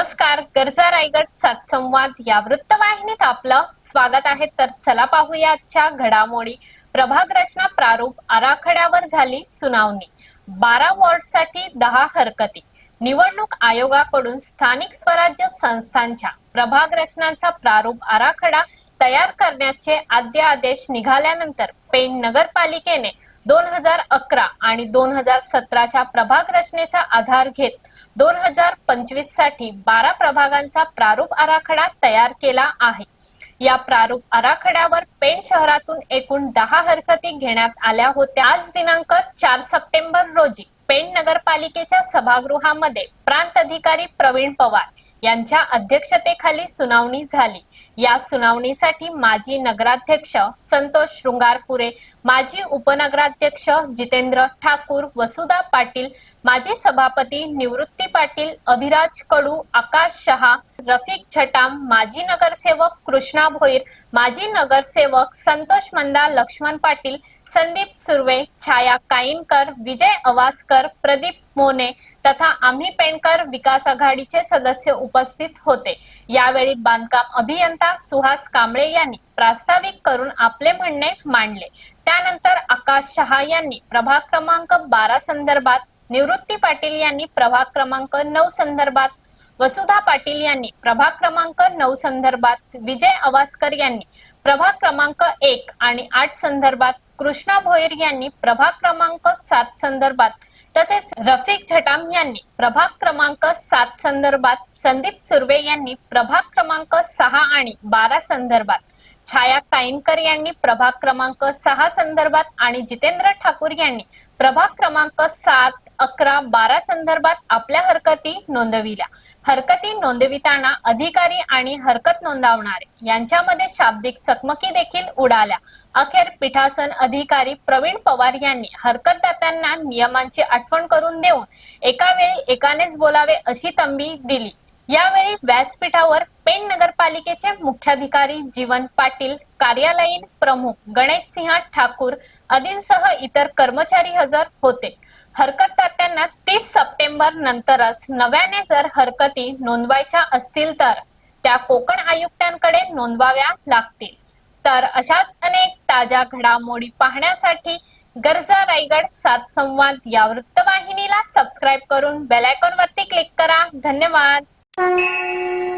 नमस्कार गरजा रायगड सात संवाद या वृत्तवाहिनीत आपलं स्वागत आहे. तर चला पाहूया आजच्या घडामोडी. प्रभाग रचना प्रारूप आराखड्यावर झाली सुनावणी. बारा वॉर्डसाठी दहा हरकती. निवडणूक आयोगाकडून स्थानिक स्वराज्य संस्थांच्या प्रभाग रचनांचा प्रारूप आराखडा तयार करण्याचे आद्य आदेश निघाल्यानंतर पेण नगरपालिकेने दोन हजार अकरा आणि दोन हजार सतराच्या प्रभाग रचनेचा आधार घेत दोन हजार पंचवीससाठी बारा प्रभागांचा प्रारूप आराखडा तयार केला आहे. या प्रारूप आराखड्यावर पेण शहरातून एकूण दहा हरकती घेण्यात आल्या होत्या. आज दिनांक चार सप्टेंबर रोजी पेण नगरपालिकेच्या सभागृहामध्ये प्रांत अधिकारी प्रवीण पवार यांच्या अध्यक्षतेखाली सुनावणी झाली. या सुनावणीसाठी माजी नगराध्यक्ष संतोष शृंगारपुरे माजी उपनगराध्यक्ष जितेंद्र ठाकूर वसुधा पाटील माजी सभापती निवृत्ती पाटील अभिराज कडू आकाश शहा रफिक छटाम माजी नगरसेवक कृष्णा भोईर माजी नगरसेवक संतोष मंदा लक्ष्मण पाटील संदीप सुर्वे छाया काईनकर विजय अवासकर प्रदीप मोने तथा आम्ही पेणकर विकास आघाडीचे सदस्य उपस्थित होते. यावेळी बांधकाम अभियंता सुहास कांबळे यांनी प्रास्ताविक करून आपले म्हणणे मांडले. त्यानंतर आकाश शहा यांनी प्रभाग क्रमांक बारा संदर्भात निवृत्ती पाटील यांनी प्रभाग क्रमांक नऊ संदर्भात वसुधा पाटील यांनी प्रभाग क्रमांक नऊ संदर्भात विजय अवासकर यांनी प्रभाग क्रमांक एक आणि आठ संदर्भात कृष्णा भोईर यांनी प्रभाग क्रमांक सात संदर्भात तसेच रफिक झटाम यांनी प्रभाग क्रमांक सात संदर्भात संदीप सुर्वे यांनी प्रभाग क्रमांक सहा आणि बारा संदर्भात. छाया काईनकर यांनी प्रभाग क्रमांक सहा संदर्भात आणि जितेंद्र ठाकूर यांनी प्रभाग क्रमांक सात अकरा बारा संदर्भात आपल्या हरकती नोंदविल्या. हरकती नोंदविताना अधिकारी आणि हरकत नोंदवणारे यांच्यामध्ये शाब्दिक चकमकी देखील उडाल्या. अखेर पीठासन अधिकारी प्रवीण पवार यांनी हरकतदात्यांना नियमांची आठवण करून देऊन एका वेळी एकानेच बोलावे अशी तंबी दिली. यावेळी व्यासपीठावर पेण नगरपालिकेचे मुख्याधिकारी जीवन पाटील कार्यालयीन प्रमुख गणेश सिंह ठाकूर आदींसह इतर कर्मचारी हजर होते. हरकतदात्यांना तीस सप्टेंबर नंतरच नव्याने जर हरकती नोंदवायच्या असतील तर त्या कोकण आयुक्तांकडे नोंदवाव्या लागतील. तर अशाच अनेक ताज्या घडामोडी पाहण्यासाठी गरजा रायगड सात संवाद या वृत्तवाहिनीला सबस्क्राईब करून बेल आयकॉन वरती क्लिक करा. धन्यवाद. Thank you.